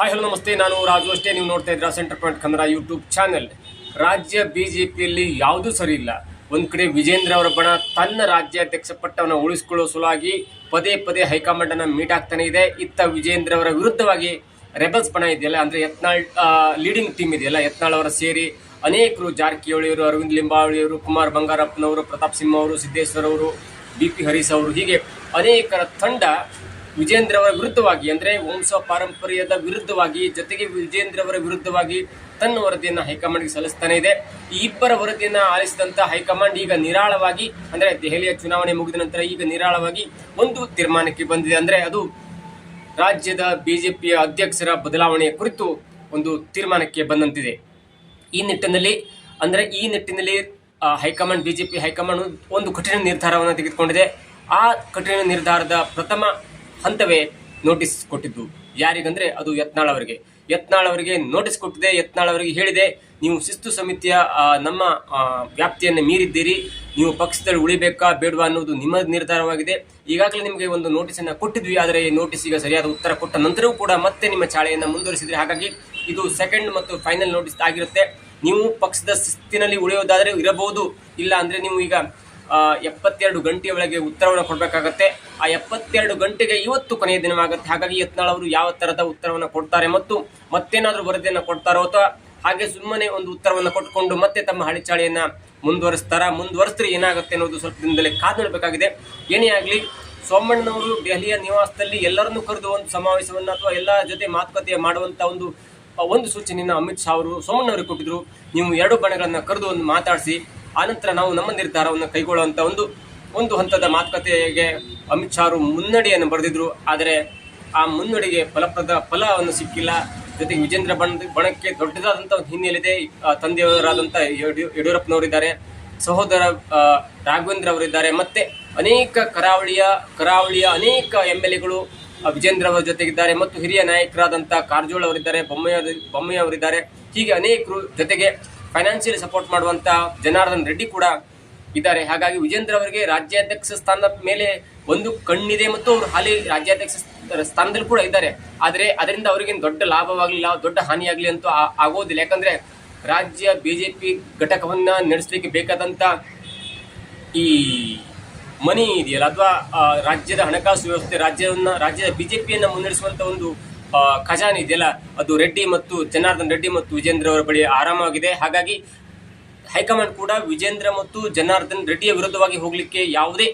Hi, hello, ನಮಸ್ತೆ. ನಾನು ರಾಜು ಅಷ್ಟೇ. ನೀವು ನೋಡ್ತಾ ಇದ್ದೀರಾ centre point Kannada YouTube channel ರಾಜ್ಯ ಬಿಜೆಪಿಯಲ್ಲಿ ಯಾವುದೂ ಸರಿ ಇಲ್ಲ. ಒಂದು ಕಡೆ ವಿಜೇಂದ್ರ ಅವರ ಬಣ, ತನ್ನ ರಾಜ್ಯಾಧ್ಯಕ್ಷ ಪಟ್ಟವನ್ನು ಉಳಿಸಿಕೊಳ್ಳುವ ಸಲುವಾಗಿ ಪದೇ ಪದೇ ಹೈಕಮಾಂಡ್ ಅನ್ನ ಮೀಟ್ ಆಗ್ತಾನೆ ಇದೆ. ಇತ್ತ ವಿಜೇಂದ್ರ ಅವರ ವಿರುದ್ಧವಾಗಿ ರೆಬಲ್ಸ್ ಬಣ ಇದೆಯಲ್ಲ, ಅಂದ್ರೆ ಯತ್ನಾಳ್ ಲೀಡಿಂಗ್ ಟೀಮ್ ಇದೆಯಲ್ಲ, ಯತ್ನಾಳ್ ಅವರ ಸೇರಿ ಅನೇಕರು ಜಾರಕಿಹೊಳಿಯವರು, ಅರವಿಂದ್ ಲಿಂಬಾವಳಿಯವರು, ಕುಮಾರ್ ಬಂಗಾರಪ್ಪನವರು, ಪ್ರತಾಪ್ ಸಿಂಹ ಅವರು, ಸಿದ್ದೇಶ್ವರ ಅವರು ಬಿ ಪಿ ಹರೀಶ್ ಅವರು, ಹೀಗೆ ಅನೇಕರ ತಂಡ ವಿಜೇಂದ್ರ ಅವರ ವಿರುದ್ಧವಾಗಿ, ಅಂದ್ರೆ ವಂಶ ಪಾರಂಪರ್ಯದ ವಿರುದ್ಧವಾಗಿ, ಜೊತೆಗೆ ವಿಜೇಂದ್ರ ಅವರ ವಿರುದ್ಧವಾಗಿ ತನ್ನ ವರದಿಯನ್ನು ಹೈಕಮಾಂಡ್ಗೆ ಸಲ್ಲಿಸ್ತಾನೆ ಇದೆ. ಈ ಇಬ್ಬರ ವರದಿಯನ್ನು ಆಲಿಸಿದಂತ ಹೈಕಮಾಂಡ್ ಈಗ ನಿರಾಳವಾಗಿ, ಅಂದ್ರೆ ದೆಹಲಿಯ ಚುನಾವಣೆ ಮುಗಿದ ನಂತರ ಈಗ ನಿರಾಳವಾಗಿ ಒಂದು ತೀರ್ಮಾನಕ್ಕೆ ಬಂದಿದೆ. ಅಂದ್ರೆ ಅದು ರಾಜ್ಯದ ಬಿಜೆಪಿಯ ಅಧ್ಯಕ್ಷರ ಬದಲಾವಣೆಯ ಕುರಿತು ಒಂದು ತೀರ್ಮಾನಕ್ಕೆ ಬಂದಂತಿದೆ. ಈ ನಿಟ್ಟಿನಲ್ಲಿ, ಅಂದ್ರೆ ಈ ನಿಟ್ಟಿನಲ್ಲಿ ಹೈಕಮಾಂಡ್, ಬಿಜೆಪಿ ಹೈಕಮಾಂಡ್ ಒಂದು ಕಠಿಣ ನಿರ್ಧಾರವನ್ನು ತೆಗೆದುಕೊಂಡಿದೆ. ಆ ಕಠಿಣ ನಿರ್ಧಾರದ ಪ್ರಥಮ ಹಂತವೇ ನೋಟಿಸ್ ಕೊಟ್ಟಿದ್ದು. ಯಾರಿಗಂದ್ರೆ ಅದು ಯತ್ನಾಳ್ ಅವರಿಗೆ. ಯತ್ನಾಳ್ ಅವರಿಗೆ ನೋಟಿಸ್ ಕೊಟ್ಟಿದೆ, ಯತ್ನಾಳ್ ಅವರಿಗೆ ಹೇಳಿದೆ, ನೀವು ಶಿಸ್ತು ಸಮಿತಿಯ ನಮ್ಮ ವ್ಯಾಪ್ತಿಯನ್ನು ಮೀರಿದ್ದೀರಿ, ನೀವು ಪಕ್ಷದಲ್ಲಿ ಉಳಿಬೇಕಾ ಬೇಡವಾ ಅನ್ನೋದು ನಿಮ್ಮ ನಿರ್ಧಾರವಾಗಿದೆ. ಈಗಾಗಲೇ ನಿಮಗೆ ಒಂದು ನೋಟಿಸನ್ನು ಕೊಟ್ಟಿದ್ವಿ, ಆದರೆ ಈ ನೋಟಿಸ್ ಈಗ ಸರಿಯಾದ ಉತ್ತರ ಕೊಟ್ಟ ನಂತರವೂ ಕೂಡ ಮತ್ತೆ ನಿಮ್ಮ ಚಾಳೆಯನ್ನು ಮುಂದುವರಿಸಿದ್ರೆ. ಹಾಗಾಗಿ ಇದು ಸೆಕೆಂಡ್ ಮತ್ತು ಫೈನಲ್ ನೋಟಿಸ್ ಆಗಿರುತ್ತೆ. ನೀವು ಪಕ್ಷದ ಶಿಸ್ತಿನಲ್ಲಿ ಉಳಿಯೋದಾದ್ರೆ ಇರಬಹುದು, ಇಲ್ಲ ಅಂದ್ರೆ ನೀವು ಈಗ ಎಪ್ಪತ್ತೆರಡು ಗಂಟೆಯ ಒಳಗೆ ಉತ್ತರವನ್ನು ಕೊಡಬೇಕಾಗತ್ತೆ. ಆ ಎಪ್ಪತ್ತೆರಡು ಗಂಟೆಗೆ ಇವತ್ತು ಕೊನೆಯ ದಿನವಾಗುತ್ತೆ. ಹಾಗಾಗಿ ಯತ್ನಾಳ್ ಅವರು ಯಾವ ಥರದ ಉತ್ತರವನ್ನು ಕೊಡ್ತಾರೆ ಮತ್ತು ಮತ್ತೇನಾದರೂ ವರದಿಯನ್ನು ಕೊಡ್ತಾರೋ ಅಥವಾ ಹಾಗೆ ಸುಮ್ಮನೆ ಒಂದು ಉತ್ತರವನ್ನು ಕೊಟ್ಟುಕೊಂಡು ಮತ್ತೆ ತಮ್ಮ ಹಳಿಚಾಳಿಯನ್ನ ಮುಂದುವರಿಸ್ತಾರ ಮುಂದುವರಿಸಿದ್ರೆ ಏನಾಗುತ್ತೆ ಅನ್ನೋದು ಸ್ವಲ್ಪ ದಿನದಲ್ಲಿ ಕಾದು ನೋಡಬೇಕಾಗಿದೆ ಏನೇ ಆಗಲಿ, ಸೋಮಣ್ಣನವರು ದೆಹಲಿಯ ನಿವಾಸದಲ್ಲಿ ಎಲ್ಲರನ್ನೂ ಕರೆದು ಒಂದು ಸಮಾವೇಶವನ್ನು ಅಥವಾ ಎಲ್ಲ ಜೊತೆ ಮಾತುಕತೆ ಮಾಡುವಂಥ ಒಂದು ಒಂದು ಸೂಚನೆಯನ್ನು ಅಮಿತ್ ಶಾ ಅವರು ಸೋಮಣ್ಣವರಿಗೆ ಕೊಟ್ಟಿದ್ರು. ನೀವು ಎರಡು ಬಣಗಳನ್ನು ಕರೆದು ಒಂದು ಮಾತಾಡಿಸಿ. ಆನಂತರ ನಾವು ನಮ್ಮ ನಿರ್ಧಾರವನ್ನು ಕೈಗೊಳ್ಳುವಂತ ಒಂದು ಒಂದು ಹಂತದ ಮಾತುಕತೆಗೆ ಅಮಿತ್ ಶಾ ಅವರು ಮುನ್ನಡೆಯನ್ನು ಬರೆದಿದ್ರು. ಆದರೆ ಆ ಮುನ್ನಡೆಗೆ ಫಲಪ್ರದ ಫಲವನ್ನು ಸಿಕ್ಕಿಲ್ಲ. ಜೊತೆಗೆ ವಿಜೇಂದ್ರ ಬಣ ಬಣಕ್ಕೆ ದೊಡ್ಡದಾದಂಥ ಒಂದು ಹಿನ್ನೆಲೆ ಇದೆ ಆ, ತಂದೆಯವರಾದಂಥ ಯಡಿಯೂ- ಯಡಿಯೂರಪ್ಪನವರಿದ್ದಾರೆ. ಸಹೋದರ ರಾಘವೇಂದ್ರ ಅವರಿದ್ದಾರೆ. ಮತ್ತೆ ಅನೇಕ ಕರಾವಳಿಯ ಕರಾವಳಿಯ ಅನೇಕ ಎಂ ಎಲ್ ಎಗಳು ವಿಜೇಂದ್ರ ಅವರ ಜೊತೆಗಿದ್ದಾರೆ. ಮತ್ತು ಹಿರಿಯ ನಾಯಕರಾದಂಥ ಕಾರಜೋಳ ಅವರಿದ್ದಾರೆ ಬೊಮ್ಮಯ್ಯ ಬೊಮ್ಮಯ್ಯ ಅವರಿದ್ದಾರೆ. ಹೀಗೆ ಅನೇಕರು ಜೊತೆಗೆ ಫೈನಾನ್ಷಿಯಲಿ ಸಪೋರ್ಟ್ ಮಾಡುವಂತ ಜನಾರ್ದನ್ ರೆಡ್ಡಿ ಕೂಡ ಇದ್ದಾರೆ. ಹಾಗಾಗಿ ವಿಜೇಂದ್ರ ಅವರಿಗೆ ರಾಜ್ಯಾಧ್ಯಕ್ಷ ಸ್ಥಾನದ ಮೇಲೆ ಒಂದು ಕಣ್ಣಿದೆ ಮತ್ತು ಅವರು ಹಾಲಿ ರಾಜ್ಯಾಧ್ಯಕ್ಷ ಸ್ಥಾನದಲ್ಲಿ ಕೂಡ ಇದ್ದಾರೆ. ಆದರೆ ಅದರಿಂದ ಅವರಿಗೇನು ದೊಡ್ಡ ಲಾಭವಾಗಲಿಲ್ಲ ದೊಡ್ಡ ಹಾನಿಯಾಗಲಿ ಅಂತೂ ಆಗೋದಿಲ್ಲ. ಯಾಕಂದ್ರೆ ರಾಜ್ಯ ಬಿಜೆಪಿ ಘಟಕವನ್ನ ನಡೆಸಲಿಕ್ಕೆ ಬೇಕಾದಂತ ಈ ಮನಿ ಇದೆಯಲ್ಲ ಅಥವಾ ರಾಜ್ಯದ ಹಣಕಾಸು ವ್ಯವಸ್ಥೆ ರಾಜ್ಯವನ್ನ ರಾಜ್ಯದ ಬಿಜೆಪಿಯನ್ನ ಮುನ್ನಡೆಸುವಂತ ಒಂದು ಆ, ಖಜಾನೆ ಇದೆಯಲ್ಲ, ಅದು ರೆಡ್ಡಿ ಮತ್ತು ಜನಾರ್ದನ್ ರೆಡ್ಡಿ ಮತ್ತು ವಿಜೇಂದ್ರ ಅವರ ಬಳಿ ಆರಾಮಾಗಿದೆ ಹಾಗಾಗಿ ಹೈಕಮಾಂಡ್ ಕೂಡ ವಿಜೇಂದ್ರ ಮತ್ತು ಜನಾರ್ದನ್ ರೆಡ್ಡಿಯ ವಿರುದ್ಧವಾಗಿ ಹೋಗಲಿಕ್ಕೆ ಯಾವುದೇ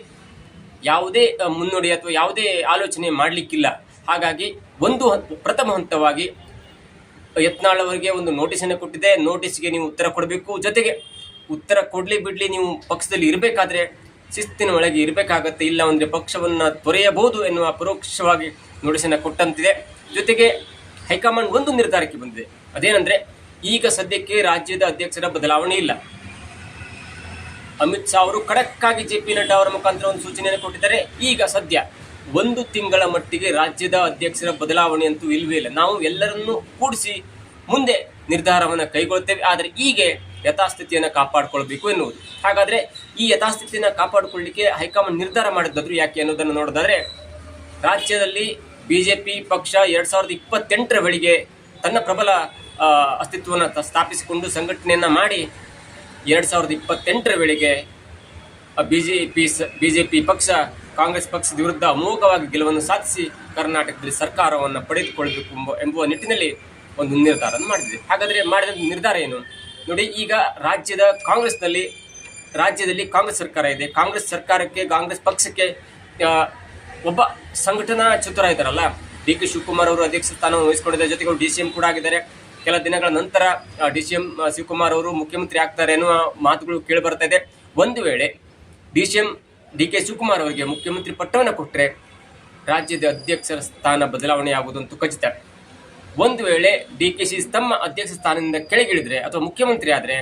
ಯಾವುದೇ ಮುನ್ನುಡಿ ಅಥವಾ ಯಾವುದೇ ಆಲೋಚನೆ ಮಾಡಲಿಕ್ಕಿಲ್ಲ. ಹಾಗಾಗಿ ಒಂದು ಪ್ರಥಮ ಹಂತವಾಗಿ ಯತ್ನಾಳ್ ಅವರಿಗೆ ಒಂದು ನೋಟಿಸನ್ನು ಕೊಟ್ಟಿದೆ. ನೋಟಿಸ್ಗೆ ನೀವು ಉತ್ತರ ಕೊಡಬೇಕು. ಜೊತೆಗೆ ಉತ್ತರ ಕೊಡಲಿ ಬಿಡ್ಲಿ ನೀವು ಪಕ್ಷದಲ್ಲಿ ಇರಬೇಕಾದ್ರೆ ಶಿಸ್ತಿನ ಒಳಗೆ ಇರಬೇಕಾಗತ್ತೆ. ಇಲ್ಲ ಅಂದರೆ ಪಕ್ಷವನ್ನು ತೊರೆಯಬಹುದು ಎನ್ನುವ ಪರೋಕ್ಷವಾಗಿ ನೋಟಿಸನ್ನು ಕೊಟ್ಟಂತಿದೆ. ಜೊತೆಗೆ ಹೈಕಮಾಂಡ್ ಒಂದು ನಿರ್ಧಾರಕ್ಕೆ ಬಂದಿದೆ. ಅದೇನಂದ್ರೆ, ಈಗ ಸದ್ಯಕ್ಕೆ ರಾಜ್ಯದ ಅಧ್ಯಕ್ಷರ ಬದಲಾವಣೆ ಇಲ್ಲ. ಅಮಿತ್ ಶಾ ಅವರು ಖಡಕ್ ಆಗಿ ಜೆ ಪಿ ನಡ್ಡಾ ಅವರ ಮುಖಾಂತರ ಒಂದು ಸೂಚನೆಯನ್ನು ಕೊಟ್ಟಿದ್ದಾರೆ. ಈಗ ಸದ್ಯ ಒಂದು ತಿಂಗಳ ಮಟ್ಟಿಗೆ ರಾಜ್ಯದ ಅಧ್ಯಕ್ಷರ ಬದಲಾವಣೆ ಅಂತೂ ಇಲ್ವೇ ಇಲ್ಲ. ನಾವು ಎಲ್ಲರನ್ನೂ ಕೂಡಿಸಿ ಮುಂದೆ ನಿರ್ಧಾರವನ್ನು ಕೈಗೊಳ್ತೇವೆ. ಆದರೆ ಈಗ ಯಥಾಸ್ಥಿತಿಯನ್ನು ಕಾಪಾಡಿಕೊಳ್ಬೇಕು ಎನ್ನುವುದು. ಹಾಗಾದ್ರೆ ಈ ಯಥಾಸ್ಥಿತಿಯನ್ನು ಕಾಪಾಡಿಕೊಳ್ಳಿಕ್ಕೆ ಹೈಕಮಾಂಡ್ ನಿರ್ಧಾರ ಮಾಡಿದ್ದಾದ್ರು ಯಾಕೆ ಅನ್ನೋದನ್ನು ನೋಡೋದಾದ್ರೆ, ರಾಜ್ಯದಲ್ಲಿ ಬಿಜೆಪಿ ಪಕ್ಷ ಎರಡ್ ಸಾವಿರದ ಇಪ್ಪತ್ತೆಂಟರ ವೇಳೆಗೆ ತನ್ನ ಪ್ರಬಲ ಅಸ್ತಿತ್ವವನ್ನು ಸ್ಥಾಪಿಸಿಕೊಂಡು ಸಂಘಟನೆಯನ್ನು ಮಾಡಿ, ಎರಡ್ ಸಾವಿರದ ಇಪ್ಪತ್ತೆಂಟರ ವೇಳೆಗೆ ಬಿಜೆಪಿ ಬಿಜೆಪಿ ಪಕ್ಷ, ಕಾಂಗ್ರೆಸ್ ಪಕ್ಷದ ವಿರುದ್ಧ ಅಮೋಘವಾಗಿ ಗೆಲುವನ್ನು ಸಾಧಿಸಿ ಕರ್ನಾಟಕದಲ್ಲಿ ಸರ್ಕಾರವನ್ನು ಪಡೆದುಕೊಳ್ಳಬೇಕು ಎಂಬ, ಎಂಬುವ ನಿಟ್ಟಿನಲ್ಲಿ ಒಂದು ನಿರ್ಧಾರವನ್ನು ಮಾಡಿದೆ ಹಾಗಾದರೆ ಮಾಡಿದ ನಿರ್ಧಾರ ಏನು? ನೋಡಿ, ಈಗ ರಾಜ್ಯದ ಕಾಂಗ್ರೆಸ್ನಲ್ಲಿ, ರಾಜ್ಯದಲ್ಲಿ ಕಾಂಗ್ರೆಸ್ ಸರ್ಕಾರ ಇದೆ. ಕಾಂಗ್ರೆಸ್ ಸರ್ಕಾರಕ್ಕೆ, ಕಾಂಗ್ರೆಸ್ ಪಕ್ಷಕ್ಕೆ ಒಬ್ಬ ಸಂಘಟನಾ ಚತುರ ಇದ್ದಾರಲ್ಲ? ಡಿ ಕೆ ಶಿವಕುಮಾರ್ ಅವರು ಅಧ್ಯಕ್ಷ ಸ್ಥಾನವನ್ನು ವಹಿಸಿಕೊಂಡಿದ್ದಾರೆ ಜೊತೆಗೆ ಡಿ ಸಿ ಎಂ ಕೂಡ ಆಗಿದ್ದಾರೆ. ಕೆಲ ದಿನಗಳ ನಂತರ ಡಿ ಸಿ ಎಂ ಶಿವಕುಮಾರ್ ಅವರು ಮುಖ್ಯಮಂತ್ರಿ ಆಗ್ತಾರೆ ಎನ್ನುವ ಮಾತುಗಳು ಕೇಳಿ ಬರ್ತಾ ಇದೆ. ಒಂದು ವೇಳೆ D C M, D K Shivakumar ಅವರಿಗೆ ಮುಖ್ಯಮಂತ್ರಿ ಪಟ್ಟವನ್ನು ಕೊಟ್ಟರೆ ರಾಜ್ಯದ ಅಧ್ಯಕ್ಷರ ಸ್ಥಾನ ಬದಲಾವಣೆ ಆಗುವುದಂತೂ ಖಚಿತ. ಒಂದು ವೇಳೆ ಡಿ ಕೆ ಶಿ ತಮ್ಮ ಅಧ್ಯಕ್ಷ ಸ್ಥಾನದಿಂದ ಕೆಳಗಿಳಿದ್ರೆ ಅಥವಾ ಮುಖ್ಯಮಂತ್ರಿ ಆದರೆ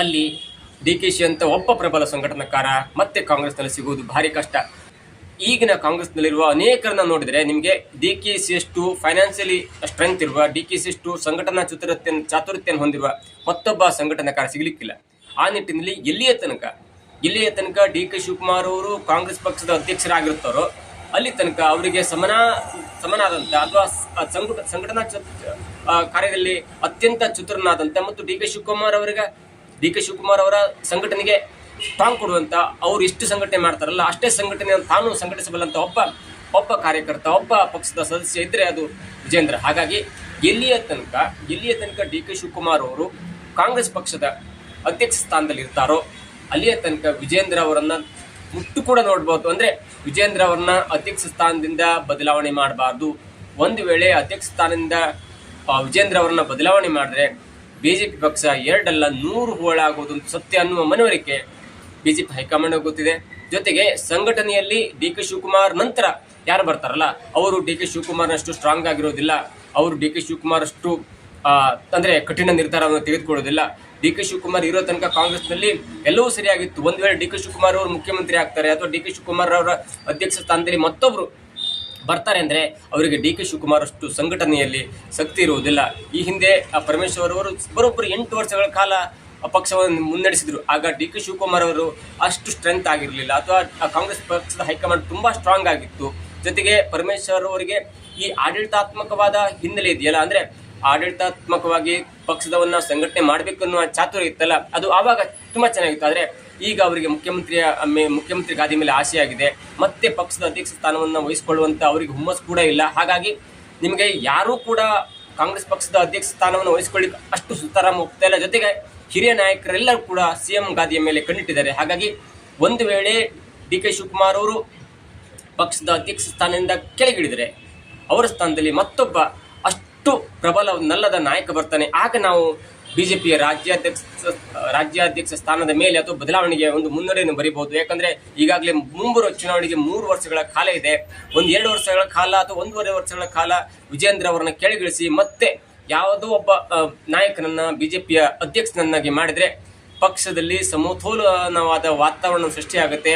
ಅಲ್ಲಿ ಡಿ ಕೆ ಶಿ ಅಂತ ಒಬ್ಬ ಪ್ರಬಲ ಸಂಘಟನಾಕಾರ ಮತ್ತೆ ಕಾಂಗ್ರೆಸ್ನಲ್ಲಿ ಸಿಗುವುದು ಭಾರಿ ಕಷ್ಟ. ಈಗಿನ ಕಾಂಗ್ರೆಸ್ನಲ್ಲಿರುವ ಅನೇಕರನ್ನ ನೋಡಿದ್ರೆ ನಿಮಗೆ ಡಿ ಕೆ ಸಿ ಎಷ್ಟು ಫೈನಾನ್ಷಿಯಲಿ ಸ್ಟ್ರೆಂತ್ ಇರುವ, ಡಿ ಕೆ ಸಿ ಎಷ್ಟು ಸಂಘಟನಾ ಚಾತುರ್ಯ ಚಾತುರ್ಯತೆಯನ್ನು ಹೊಂದಿರುವ ಮತ್ತೊಬ್ಬ ಸಂಘಟನಾಕಾರ ಸಿಗಲಿಕ್ಕಿಲ್ಲ. ಆ ನಿಟ್ಟಿನಲ್ಲಿ ಎಲ್ಲಿಯ ತನಕ ಎಲ್ಲಿಯ ತನಕ ಡಿ ಕೆ ಶಿವಕುಮಾರ್ ಅವರು ಕಾಂಗ್ರೆಸ್ ಪಕ್ಷದ ಅಧ್ಯಕ್ಷರಾಗಿರುತ್ತಾರೋ, ಅಲ್ಲಿ ತನಕ ಅವರಿಗೆ ಸಮನ ಸಮನಾದಂಥ ಅಥವಾ ಸಂಘಟ, ಸಂಘಟನಾ ಕಾರ್ಯದಲ್ಲಿ ಅತ್ಯಂತ ಚತುರನಾದಂಥ ಮತ್ತು ಡಿ ಕೆ ಶಿವಕುಮಾರ್ ಅವರಿಗೆ, ಡಿ ಕೆ ಶಿವಕುಮಾರ್ ಅವರ ಸಂಘಟನೆಗೆ ಟಾಂಗ್ ಕೊಡುವಂಥ ಅವ್ರು ಎಷ್ಟು ಸಂಘಟನೆ ಮಾಡ್ತಾರಲ್ಲ, ಅಷ್ಟೇ ಸಂಘಟನೆ ತಾನು ಸಂಘಟಿಸಬಲ್ಲಂಥ ಒಬ್ಬ ಒಬ್ಬ ಕಾರ್ಯಕರ್ತ, ಒಬ್ಬ ಪಕ್ಷದ ಸದಸ್ಯ ಇದ್ರೆ ಅದು ವಿಜೇಂದ್ರ ಹಾಗಾಗಿ ಎಲ್ಲಿಯ ತನಕ ಎಲ್ಲಿಯ ತನಕ ಡಿ ಕೆ ಶಿವಕುಮಾರ್ ಅವರು ಕಾಂಗ್ರೆಸ್ ಪಕ್ಷದ ಅಧ್ಯಕ್ಷ ಸ್ಥಾನದಲ್ಲಿ ಇರ್ತಾರೋ, ಅಲ್ಲಿಯ ತನಕ ವಿಜೇಂದ್ರ ಅವರನ್ನು ಮುಟ್ಟು ಕೂಡ ನೋಡ್ಬೋದು. ಅಂದ್ರೆ ವಿಜೇಂದ್ರ ಅವರನ್ನ ಅಧ್ಯಕ್ಷ ಸ್ಥಾನದಿಂದ ಬದಲಾವಣೆ ಮಾಡಬಾರ್ದು. ಒಂದು ವೇಳೆ ಅಧ್ಯಕ್ಷ ಸ್ಥಾನದಿಂದ ವಿಜೇಂದ್ರ ಅವರನ್ನ ಬದಲಾವಣೆ ಮಾಡಿದ್ರೆ, ಬಿಜೆಪಿ ಪಕ್ಷ ಎರಡಲ್ಲ, ನೂರು ಹೋಳಾಗುವುದು ಸತ್ಯ ಅನ್ನುವ ಮನವರಿಕೆ ಬಿಜೆಪಿ ಹೈಕಮಾಂಡ್ ಗೊತ್ತಿದೆ. ಜೊತೆಗೆ ಸಂಘಟನೆಯಲ್ಲಿ ಡಿ ಕೆ ಶಿವಕುಮಾರ್ ನಂತರ ಯಾರು ಬರ್ತಾರಲ್ಲ ಅವರು ಡಿ ಕೆ ಶಿವಕುಮಾರ್ನಷ್ಟು ಸ್ಟ್ರಾಂಗ್ ಆಗಿರೋದಿಲ್ಲ. ಅವರು ಡಿ ಕೆ ಶಿವಕುಮಾರ್ ಅಷ್ಟು ಆ, ಅಂದ್ರೆ ಕಠಿಣ ನಿರ್ಧಾರವನ್ನು ತೆಗೆದುಕೊಳ್ಳೋದಿಲ್ಲ. ಡಿ ಕೆ ಶಿವಕುಮಾರ್ ಇರೋ ತನಕ ಕಾಂಗ್ರೆಸ್ನಲ್ಲಿ ಎಲ್ಲವೂ ಸರಿಯಾಗಿತ್ತು. ಒಂದು ವೇಳೆ ಡಿ ಕೆ ಶಿವಕುಮಾರ್ ಅವರು ಮುಖ್ಯಮಂತ್ರಿ ಆಗ್ತಾರೆ ಅಥವಾ ಡಿ ಕೆ ಶಿವಕುಮಾರ್ ಅವರ ಅಧ್ಯಕ್ಷ ಸ್ಥಾನದಲ್ಲಿ ಮತ್ತೊಬ್ಬರು ಬರ್ತಾರೆ ಅಂದ್ರೆ ಅವರಿಗೆ ಡಿ ಕೆ ಶಿವಕುಮಾರ್ ಅಷ್ಟು ಸಂಘಟನೆಯಲ್ಲಿ ಶಕ್ತಿ ಇರುವುದಿಲ್ಲ. ಈ ಹಿಂದೆ ಆ ಪರಮೇಶ್ವರ್ ಅವರು ಬರೋಬ್ಬರಿ ಎಂಟು ವರ್ಷಗಳ ಕಾಲ ಪಕ್ಷವನ್ನು ಮುನ್ನಡೆಸಿದ್ರು. ಆಗ ಡಿ ಕೆ ಶಿವಕುಮಾರ್ ಅವರು ಅಷ್ಟು ಸ್ಟ್ರೆಂತ್ ಆಗಿರಲಿಲ್ಲ. ಅಥವಾ ಆ ಕಾಂಗ್ರೆಸ್ ಪಕ್ಷದ ಹೈಕಮಾಂಡ್ ತುಂಬಾ ಸ್ಟ್ರಾಂಗ್ ಆಗಿತ್ತು. ಜೊತೆಗೆ ಪರಮೇಶ್ವರ್ ಅವರಿಗೆ ಈ ಆಡಳಿತಾತ್ಮಕವಾದ ಹಿನ್ನೆಲೆ ಇದೆಯಲ್ಲ, ಅಂದ್ರೆ ಆಡಳಿತಾತ್ಮಕವಾಗಿ ಪಕ್ಷದವನ್ನ ಸಂಘಟನೆ ಮಾಡಬೇಕು ಅನ್ನುವ ಚಾತುರ್ಯ ಇತ್ತಲ್ಲ, ಅದು ಆವಾಗ ತುಂಬಾ ಚೆನ್ನಾಗಿತ್ತು. ಆದ್ರೆ ಈಗ ಅವರಿಗೆ ಮುಖ್ಯಮಂತ್ರಿಯ ಮುಖ್ಯಮಂತ್ರಿ ಗಾದಿ ಮೇಲೆ ಆಸೆಯಾಗಿದೆ ಮತ್ತೆ ಪಕ್ಷದ ಅಧ್ಯಕ್ಷ ಸ್ಥಾನವನ್ನು ವಹಿಸಿಕೊಳ್ಳುವಂತ ಅವರಿಗೆ ಹುಮ್ಮಸ್ ಕೂಡ ಇಲ್ಲ. ಹಾಗಾಗಿ ನಿಮಗೆ ಯಾರೂ ಕೂಡ ಕಾಂಗ್ರೆಸ್ ಪಕ್ಷದ ಅಧ್ಯಕ್ಷ ಸ್ಥಾನವನ್ನು ವಹಿಸಿಕೊಳ್ಳಿಕ್ಕೆ ಅಷ್ಟು ಸುತಾರಾಮ ಹೋಗ್ತಾ ಇಲ್ಲ. ಜೊತೆಗೆ ಹಿರಿಯ ನಾಯಕರೆಲ್ಲರೂ ಕೂಡ ಸಿಎಂ ಗಾದಿಯ ಮೇಲೆ ಕಣ್ಣಿಟ್ಟಿದ್ದಾರೆ. ಹಾಗಾಗಿ ಒಂದು ವೇಳೆ ಡಿ ಕೆ ಶಿವಕುಮಾರ್ ಅವರು ಪಕ್ಷದ ಅಧ್ಯಕ್ಷ ಸ್ಥಾನದಿಂದ ಕೆಳಗಿಳಿದರೆ ಅವರ ಸ್ಥಾನದಲ್ಲಿ ಮತ್ತೊಬ್ಬ ಅಷ್ಟು ಪ್ರಬಲನಲ್ಲದ ನಾಯಕ ಬರ್ತಾನೆ. ಆಗ ನಾವು ಬಿಜೆಪಿಯ ರಾಜ್ಯಾಧ್ಯಕ್ಷ ರಾಜ್ಯಾಧ್ಯಕ್ಷ ಸ್ಥಾನದ ಮೇಲೆ ಅಥವಾ ಬದಲಾವಣೆಗೆ ಒಂದು ಮುನ್ನಡೆಯನ್ನು ಬರೀಬಹುದು. ಯಾಕಂದ್ರೆ ಈಗಾಗಲೇ ಮುಂಬರುವ ಚುನಾವಣೆಗೆ ಮೂರು ವರ್ಷಗಳ ಕಾಲ ಇದೆ. ಒಂದು ಎರಡು ವರ್ಷಗಳ ಕಾಲ ಅಥವಾ ಒಂದೂವರೆ ವರ್ಷಗಳ ಕಾಲ ವಿಜೇಂದ್ರ ಅವರನ್ನ ಕೆಳಗಿಳಿಸಿ ಮತ್ತೆ ಯಾವುದೋ ಒಬ್ಬ ನಾಯಕನನ್ನ ಬಿಜೆಪಿಯ ಅಧ್ಯಕ್ಷನನ್ನಾಗಿ ಮಾಡಿದ್ರೆ ಪಕ್ಷದಲ್ಲಿ ಸಮತೋಲನವಾದ ವಾತಾವರಣ ಸೃಷ್ಟಿಯಾಗುತ್ತೆ.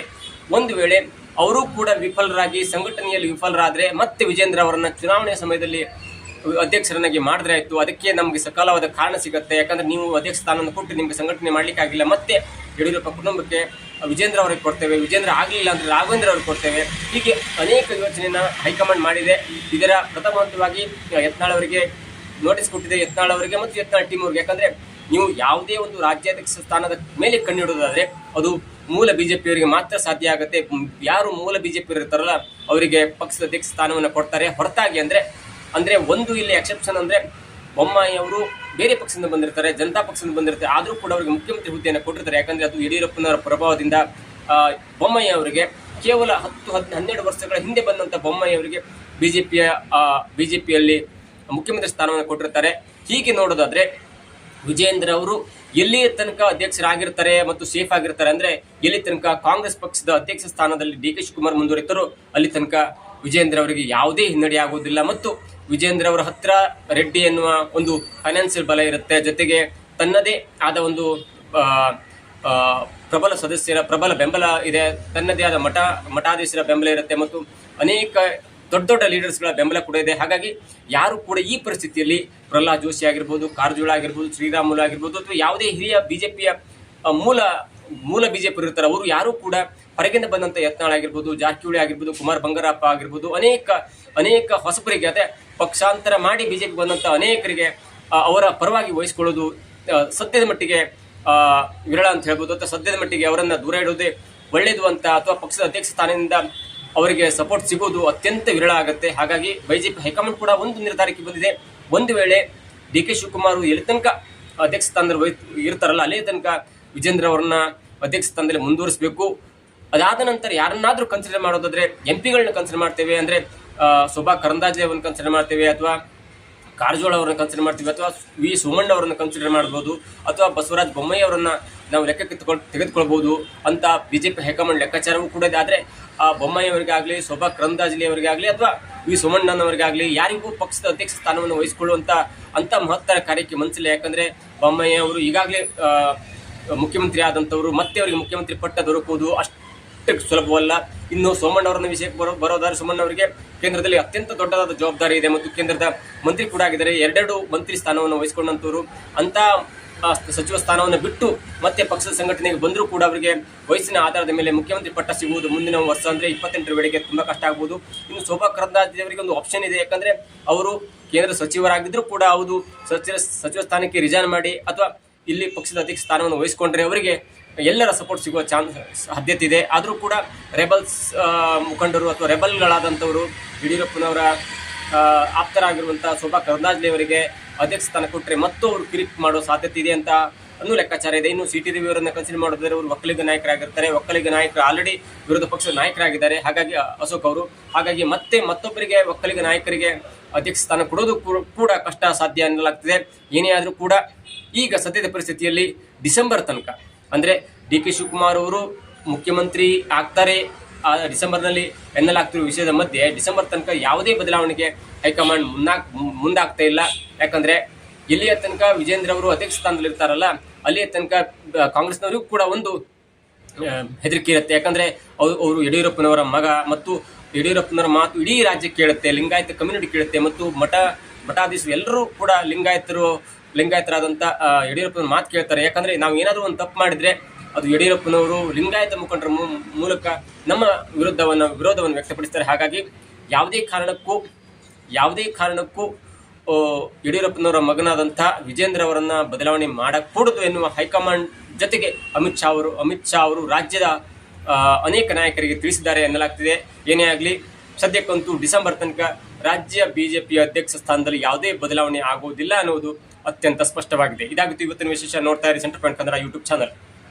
ಒಂದು ವೇಳೆ ಅವರು ಕೂಡ ವಿಫಲರಾಗಿ, ಸಂಘಟನೆಯಲ್ಲಿ ವಿಫಲರಾದ್ರೆ ಮತ್ತೆ ವಿಜೇಂದ್ರ ಅವರನ್ನ ಚುನಾವಣೆಯ ಸಮಯದಲ್ಲಿ ಅಧ್ಯಕ್ಷರನ್ನಾಗಿ ಮಾಡಿದ್ರೆ ಆಯ್ತು. ಅದಕ್ಕೆ ನಮಗೆ ಸಕಾಲವಾದ ಕಾರಣ ಸಿಗುತ್ತೆ. ಯಾಕಂದ್ರೆ ನೀವು ಅಧ್ಯಕ್ಷ ಸ್ಥಾನವನ್ನು ಕೊಟ್ಟು ನಿಮಗೆ ಸಂಘಟನೆ ಮಾಡ್ಲಿಕ್ಕೆ ಆಗಿಲ್ಲ. ಮತ್ತೆ ಯಡಿಯೂರಪ್ಪ ಕುಟುಂಬಕ್ಕೆ ವಿಜೇಂದ್ರ ಅವರಿಗೆ ಕೊಡ್ತೇವೆ. ವಿಜೇಂದ್ರ ಆಗಲಿಲ್ಲ ಅಂದ್ರೆ ರಾಘವೇಂದ್ರ ಅವ್ರಿಗೆ ಕೊಡ್ತೇವೆ. ಹೀಗೆ ಅನೇಕ ಯೋಚನೆಯನ್ನ ಹೈಕಮಾಂಡ್ ಮಾಡಿದೆ. ಇದರ ಪ್ರಥಮ ಹಂತವಾಗಿ ಯತ್ನಾಳ್ ಅವರಿಗೆ ನೋಟಿಸ್ ಕೊಟ್ಟಿದೆ ಯತ್ನಾಳ್ ಅವರಿಗೆ ಮತ್ತು ಯತ್ನಾಳ್ ಟೀಮ್ ಅವ್ರಿಗೆ. ಯಾಕಂದ್ರೆ ನೀವು ಯಾವುದೇ ಒಂದು ರಾಜ್ಯಾಧ್ಯಕ್ಷ ಸ್ಥಾನದ ಮೇಲೆ ಕಣ್ಣಿಡೋದಾದ್ರೆ ಅದು ಮೂಲ ಬಿಜೆಪಿಯವರಿಗೆ ಮಾತ್ರ ಸಾಧ್ಯ ಆಗುತ್ತೆ. ಯಾರು ಮೂಲ ಬಿಜೆಪಿ ಇರ್ತಾರಲ್ಲ, ಅವರಿಗೆ ಪಕ್ಷದ ಅಧ್ಯಕ್ಷ ಸ್ಥಾನವನ್ನು ಕೊಡ್ತಾರೆ. ಹೊರತಾಗಿ ಅಂದ್ರೆ ಅಂದ್ರೆ ಒಂದು ಇಲ್ಲಿ ಎಕ್ಸೆಪ್ಷನ್ ಅಂದ್ರೆ ಬೊಮ್ಮಾಯಿ ಅವರು ಬೇರೆ ಪಕ್ಷದಿಂದ ಬಂದಿರ್ತಾರೆ, ಜನತಾ ಪಕ್ಷದಿಂದ ಬಂದಿರ್ತಾರೆ. ಆದರೂ ಕೂಡ ಅವರಿಗೆ ಮುಖ್ಯಮಂತ್ರಿ ಹುದ್ದೆಯನ್ನು ಕೊಟ್ಟಿರ್ತಾರೆ. ಯಾಕಂದ್ರೆ ಅದು ಯಡಿಯೂರಪ್ಪನವರ ಪ್ರಭಾವದಿಂದ ಬೊಮ್ಮಾಯಿ ಅವರಿಗೆ ಕೇವಲ ಹತ್ತು, ಹದ್, ಹನ್ನೆರಡು ವರ್ಷಗಳ ಹಿಂದೆ ಬಂದಂತ ಬೊಮ್ಮಾಯಿ ಅವರಿಗೆ ಬಿಜೆಪಿಯ ಬಿಜೆಪಿಯಲ್ಲಿ ಮುಖ್ಯಮಂತ್ರಿ ಸ್ಥಾನವನ್ನು ಕೊಟ್ಟಿರ್ತಾರೆ. ಹೀಗೆ ನೋಡೋದಾದ್ರೆ ವಿಜೇಂದ್ರ ಅವರು ಎಲ್ಲಿಯ ತನಕ ಅಧ್ಯಕ್ಷರಾಗಿರ್ತಾರೆ ಮತ್ತು ಸೇಫ್ ಆಗಿರ್ತಾರೆ ಅಂದ್ರೆ ಎಲ್ಲಿ ತನಕ ಕಾಂಗ್ರೆಸ್ ಪಕ್ಷದ ಅಧ್ಯಕ್ಷ ಸ್ಥಾನದಲ್ಲಿ ಡಿ ಕೆ ಶಿವಕುಮಾರ್ ಮುಂದುವರಿತಾರೋ ಅಲ್ಲಿ ತನಕ ವಿಜೇಂದ್ರ ಅವರಿಗೆ ಯಾವುದೇ ಹಿನ್ನಡೆ ಆಗುವುದಿಲ್ಲ. ಮತ್ತು ವಿಜೇಂದ್ರ ಅವರ ಹತ್ರ ರೆಡ್ಡಿ ಎನ್ನುವ ಒಂದು ಫೈನಾನ್ಸಿಯಲ್ ಬಲ ಇರುತ್ತೆ. ಜೊತೆಗೆ ತನ್ನದೇ ಆದ ಒಂದು ಪ್ರಬಲ ಸದಸ್ಯರ ಪ್ರಬಲ ಬೆಂಬಲ ಇದೆ. ತನ್ನದೇ ಆದ ಮಠ, ಮಠಾಧೀಶರ ಬೆಂಬಲ ಇರುತ್ತೆ. ಮತ್ತು ಅನೇಕ ದೊಡ್ಡ ದೊಡ್ಡ ಲೀಡರ್ಸ್ಗಳ ಬೆಂಬಲ ಕೂಡ ಇದೆ. ಹಾಗಾಗಿ ಯಾರು ಕೂಡ ಈ ಪರಿಸ್ಥಿತಿಯಲ್ಲಿ ಪ್ರಹ್ಲಾದ್ ಜೋಶಿ ಆಗಿರ್ಬೋದು, ಕಾರಜೋಳ ಆಗಿರ್ಬೋದು, ಶ್ರೀರಾಮುಲು ಆಗಿರ್ಬೋದು ಅಥವಾ ಯಾವುದೇ ಹಿರಿಯ ಬಿಜೆಪಿಯ ಮೂಲ ಮೂಲ ಬಿಜೆಪಿ ಇರ್ತಾರೆ, ಅವರು ಯಾರು ಕೂಡ ಹೊರಗಿಂದ ಬಂದಂಥ ಯತ್ನಾಳ್ ಆಗಿರ್ಬೋದು, ಜಾರಕಿಹೊಳಿ ಆಗಿರ್ಬೋದು, ಕುಮಾರ್ ಬಂಗಾರಪ್ಪ ಆಗಿರ್ಬೋದು, ಅನೇಕ ಅನೇಕ ಹೊಸಬರಿಗೆ ಅದೇ ಪಕ್ಷಾಂತರ ಮಾಡಿ ಬಿಜೆಪಿ ಬಂದಂಥ ಅನೇಕರಿಗೆ ಅವರ ಪರವಾಗಿ ವಹಿಸ್ಕೊಳ್ಳೋದು ಸದ್ಯದ ಮಟ್ಟಿಗೆ ವಿರಳ ಅಂತ ಹೇಳ್ಬೋದು, ಅಥವಾ ಸದ್ಯದ ಮಟ್ಟಿಗೆ ಅವರನ್ನು ದೂರ ಇಡೋದೇ ಒಳ್ಳೆಯದು ಅಂತ ಅಥವಾ ಪಕ್ಷದ ಅಧ್ಯಕ್ಷ ಸ್ಥಾನದಿಂದ ಅವರಿಗೆ ಸಪೋರ್ಟ್ ಸಿಗೋದು ಅತ್ಯಂತ ವಿರಳ ಆಗುತ್ತೆ. ಹಾಗಾಗಿ ಬಿಜೆಪಿ ಹೈಕಮಾಂಡ್ ಕೂಡ ಒಂದು ನಿರ್ಧಾರಕ್ಕೆ ಬಂದಿದೆ. ಒಂದು ವೇಳೆ ಡಿ ಕೆ ಶಿವಕುಮಾರ್ ಎಲ್ಲಿ ತನಕ ಅಧ್ಯಕ್ಷ ಸ್ಥಾನದಲ್ಲಿ ಇರ್ತಾರಲ್ಲ, ಅಲ್ಲೇ ತನಕ ವಿಜೇಂದ್ರ ಅವರನ್ನ ಅಧ್ಯಕ್ಷ ಸ್ಥಾನದಲ್ಲಿ ಮುಂದುವರಿಸಬೇಕು. ಅದಾದ ನಂತರ ಯಾರನ್ನಾದರೂ ಕನ್ಸಿಡರ್ ಮಾಡೋದಾದ್ರೆ ಎಂ ಪಿಗಳನ್ನ ಕನ್ಸಿಡರ್ ಮಾಡ್ತೇವೆ. ಅಂದ್ರೆ ಶೋಭಾ ಕರಂದಾಜೆ ಅವ್ರನ್ನ ಕನ್ಸಿಡರ್ ಮಾಡ್ತೇವೆ, ಅಥವಾ ಕಾರಜೋಳ ಅವರನ್ನ ಕನ್ಸಿಡರ್ ಮಾಡ್ತೀವಿ, ಅಥವಾ ವಿ. ಸೋಮಣ್ಣ ಅವರನ್ನ ಕನ್ಸಿಡರ್ ಮಾಡ್ಬೋದು, ಅಥವಾ ಬಸವರಾಜ ಬೊಮ್ಮಾಯಿ ಅವರನ್ನ ನಾವು ಲೆಕ್ಕಕ್ಕೆ ತಗೊಳ್ ತೆಗೆದುಕೊಳ್ಬಹುದು ಅಂತ ಬಿಜೆಪಿ ಹೈಕಮಾಂಡ್ ಲೆಕ್ಕಾಚಾರವೂ ಕೂಡ ಇದೆ. ಆದ್ರೆ ಆ ಬೊಮ್ಮಯ್ಯವರಿಗಾಗಲಿ ಶೋಭಾ ಅವರಿಗಾಗಲಿ ಅಥವಾ ವಿ ಸೋಮಣ್ಣನವರಿಗಾಗಲಿ ಯಾರಿಗೂ ಪಕ್ಷದ ಅಧ್ಯಕ್ಷ ಸ್ಥಾನವನ್ನು ವಹಿಸಿಕೊಳ್ಳುವಂತ ಅಂತ ಮಹತ್ತರ ಕಾರ್ಯಕ್ಕೆ ಮನಸ್ಸಿಲ್ಲ ಯಾಕಂದ್ರೆ ಬೊಮ್ಮಾಯಿ ಅವರು ಈಗಾಗಲೇ ಮುಖ್ಯಮಂತ್ರಿ ಆದಂಥವರು ಮತ್ತೆ ಅವರಿಗೆ ಮುಖ್ಯಮಂತ್ರಿ ಪಟ್ಟ ದೊರಕುವುದು ಅಷ್ಟು ಸುಲಭವಲ್ಲ. ಇನ್ನು ಸೋಮಣ್ಣ ಅವರನ್ನ ವಿಷಯಕ್ಕೆ ಬರೋ, ಬರೋದಾದ್ರೆ ಸೋಮಣ್ಣ ಅವರಿಗೆ ಕೇಂದ್ರದಲ್ಲಿ ಅತ್ಯಂತ ದೊಡ್ಡದಾದ ಜವಾಬ್ದಾರಿ ಇದೆ ಮತ್ತು ಕೇಂದ್ರದ ಮಂತ್ರಿ ಕೂಡ ಆಗಿದ್ದಾರೆ. ಎರಡೆರಡು ಮಂತ್ರಿ ಸ್ಥಾನವನ್ನು ವಹಿಸಿಕೊಂಡಂತವರು ಅಂತ ಸಚಿವ ಸ್ಥಾನವನ್ನು ಬಿಟ್ಟು ಮತ್ತೆ ಪಕ್ಷದ ಸಂಘಟನೆಗೆ ಬಂದರೂ ಕೂಡ ಅವರಿಗೆ ವಯಸ್ಸಿನ ಆಧಾರದ ಮೇಲೆ ಮುಖ್ಯಮಂತ್ರಿ ಪಟ್ಟ ಸಿಗುವುದು ಮುಂದಿನ ವರ್ಷ ಅಂದರೆ ಇಪ್ಪತ್ತೆಂಟರ ವೇಳೆಗೆ ತುಂಬ ಕಷ್ಟ ಆಗ್ಬೋದು. ಇನ್ನು ಶೋಭಾ ಕರಂದ್ಲಾಜೆ ಅವರಿಗೆ ಒಂದು ಆಪ್ಷನ್ ಇದೆ, ಯಾಕಂದರೆ ಅವರು ಕೇಂದ್ರ ಸಚಿವರಾಗಿದ್ದರೂ ಕೂಡ ಅವರು ಸಚಿವ ಸಚಿವ ಸ್ಥಾನಕ್ಕೆ ರಿಜೈನ್ ಮಾಡಿ ಅಥವಾ ಇಲ್ಲಿ ಪಕ್ಷದ ಅಧ್ಯಕ್ಷ ಸ್ಥಾನವನ್ನು ವಹಿಸಿಕೊಂಡ್ರೆ ಅವರಿಗೆ ಎಲ್ಲರ ಸಪೋರ್ಟ್ ಸಿಗುವ ಚಾನ್ಸ್ ಸಾಧ್ಯತೆ ಇದೆ. ಆದರೂ ಕೂಡ ರೆಬಲ್ಸ್ ಮುಖಂಡರು ಅಥವಾ ರೆಬಲ್ಗಳಾದಂಥವರು ಯಡಿಯೂರಪ್ಪನವರ ಆಪ್ತರಾಗಿರುವಂಥ ಶೋಭಾ ಅವರಿಗೆ ಅಧ್ಯಕ್ಷ ಸ್ಥಾನ ಕೊಟ್ಟರೆ ಮತ್ತು ಅವರು ಕಿರಿಕ್ ಮಾಡೋ ಸಾಧ್ಯತೆ ಇದೆ ಅಂತ ಅನ್ನೂ ಲೆಕ್ಕಾಚಾರ ಇದೆ. ಇನ್ನು ಸಿ ಟಿ ರವಿ ಅವರನ್ನು ಕನ್ಸಿಡರ್ ಮಾಡಿದ್ರೆ ಅವರು ಒಕ್ಕಲಿಗ ನಾಯಕರಾಗಿರ್ತಾರೆ. ಒಕ್ಕಲಿಗ ನಾಯಕರು ಆಲ್ರೆಡಿ ವಿರೋಧ ಪಕ್ಷದ ನಾಯಕರಾಗಿದ್ದಾರೆ. ಹಾಗಾಗಿ ಅಶೋಕ್ ಅವರು, ಹಾಗಾಗಿ ಮತ್ತೆ ಮತ್ತೊಬ್ಬರಿಗೆ ಒಕ್ಕಲಿಗ ನಾಯಕರಿಗೆ ಅಧ್ಯಕ್ಷ ಸ್ಥಾನ ಕೊಡೋದು ಕೂಡ ಕಷ್ಟ ಸಾಧ್ಯ ಎನ್ನಲಾಗ್ತಿದೆ ಏನೇ ಆದರೂ ಕೂಡ ಈಗ ಸದ್ಯದ ಪರಿಸ್ಥಿತಿಯಲ್ಲಿ ಡಿಸೆಂಬರ್ ತನಕ ಅಂದರೆ ಡಿ ಕೆ ಶಿವಕುಮಾರ್ ಅವರು ಮುಖ್ಯಮಂತ್ರಿ ಆಗ್ತಾರೆ. ಡಿಸೆಂಬರ್ನಲ್ಲಿ ಎನ್ನಲಾಗ್ತಿರುವ ವಿಷಯದ ಮಧ್ಯೆ ಡಿಸೆಂಬರ್ ತನಕ ಯಾವುದೇ ಬದಲಾವಣೆಗೆ ಹೈಕಮಾಂಡ್ ಮುನ್ನಾಕ್ ಮುಂದಾಗ್ತಾ ಇಲ್ಲ. ಯಾಕಂದ್ರೆ ಎಲ್ಲಿಯ ತನಕ ವಿಜೇಂದ್ರ ಅವರು ಅಧ್ಯಕ್ಷ ಸ್ಥಾನದಲ್ಲಿ ಇರ್ತಾರಲ್ಲ, ಅಲ್ಲಿಯ ತನಕ ಕಾಂಗ್ರೆಸ್ನವರಿಗೂ ಕೂಡ ಒಂದು ಹೆದರಿಕೆ ಇರುತ್ತೆ. ಯಾಕಂದ್ರೆ ಅವರು ಅವರು ಯಡಿಯೂರಪ್ಪನವರ ಮಗ ಮತ್ತು ಯಡಿಯೂರಪ್ಪನವರ ಮಾತು ಇಡೀ ರಾಜ್ಯ ಕೇಳುತ್ತೆ, ಲಿಂಗಾಯತ ಕಮ್ಯುನಿಟಿ ಕೇಳುತ್ತೆ ಮತ್ತು ಮಠ, ಮಠಾಧೀಶರು ಎಲ್ಲರೂ ಕೂಡ ಲಿಂಗಾಯತರು ಲಿಂಗಾಯತರಾದಂಥ ಯಡಿಯೂರಪ್ಪನ ಮಾತು ಕೇಳ್ತಾರೆ. ಯಾಕಂದ್ರೆ ನಾವು ಏನಾದರೂ ಒಂದು ತಪ್ಪು ಮಾಡಿದ್ರೆ ಅದು ಯಡಿಯೂರಪ್ಪನವರು ಲಿಂಗಾಯತ ಮುಖಂಡರ ಮೂಲಕ ನಮ್ಮ ವಿರುದ್ಧವನ್ನು ವಿರೋಧವನ್ನು ವ್ಯಕ್ತಪಡಿಸ್ತಾರೆ. ಹಾಗಾಗಿ ಯಾವುದೇ ಕಾರಣಕ್ಕೂ ಯಾವುದೇ ಕಾರಣಕ್ಕೂ ಯಡಿಯೂರಪ್ಪನವರ ಮಗನಾದಂಥ ವಿಜೇಂದ್ರ ಅವರನ್ನು ಬದಲಾವಣೆ ಮಾಡಕೂಡದು ಎನ್ನುವ ಹೈಕಮಾಂಡ್ ಜೊತೆಗೆ ಅಮಿತ್ ಶಾ ಅವರು, ಅಮಿತ್ ಶಾ ಅವರು ರಾಜ್ಯದ ಅನೇಕ ನಾಯಕರಿಗೆ ತಿಳಿಸಿದ್ದಾರೆ ಎನ್ನಲಾಗ್ತಿದೆ. ಏನೇ ಆಗಲಿ, ಸದ್ಯಕ್ಕಂತೂ ಡಿಸೆಂಬರ್ ತನಕ ರಾಜ್ಯ ಬಿಜೆಪಿ ಅಧ್ಯಕ್ಷ ಸ್ಥಾನದಲ್ಲಿ ಯಾವುದೇ ಬದಲಾವಣೆ ಆಗುವುದಿಲ್ಲ ಅನ್ನುವುದು ಅತ್ಯಂತ ಸ್ಪಷ್ಟವಾಗಿದೆ. ಇದಾಗುತ್ತೆ ಇವತ್ತಿನ ವಿಶೇಷ ನೋಡ್ತಾ ಇರಿ centre point Kannada YouTube channel.